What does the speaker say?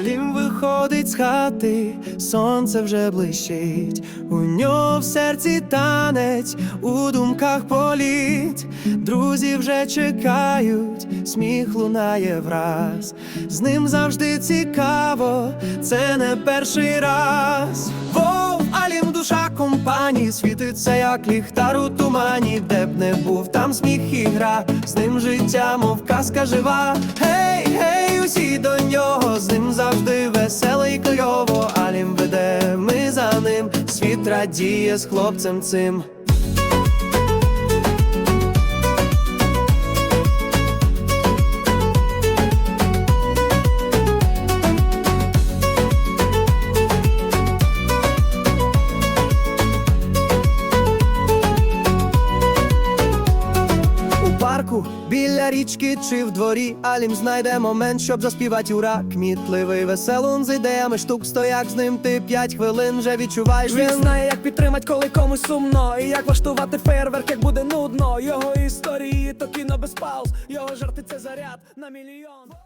Алім виходить з хати, сонце вже блищить, у нього в серці танець, у думках політ. Друзі вже чекають, сміх лунає враз. З ним завжди цікаво, це не перший раз. Вов, Алім душа компанії, світиться як ліхтар у тумані, де б не був, там сміх і гра, з ним життя, мов казка жива. Гей, гей, світ радіє з хлопцем цим. Парку, біля річки чи в дворі, Алім знайде момент, щоб заспівати ура. Кмітливий веселун з ідеями штук стояк з ним ти п'ять хвилин вже відчуваєш Він знає, як підтримать, коли комусь сумно, і як влаштувати фейерверк, як буде нудно. Його історії то кіно без пауз, його жарти це заряд на мільйон.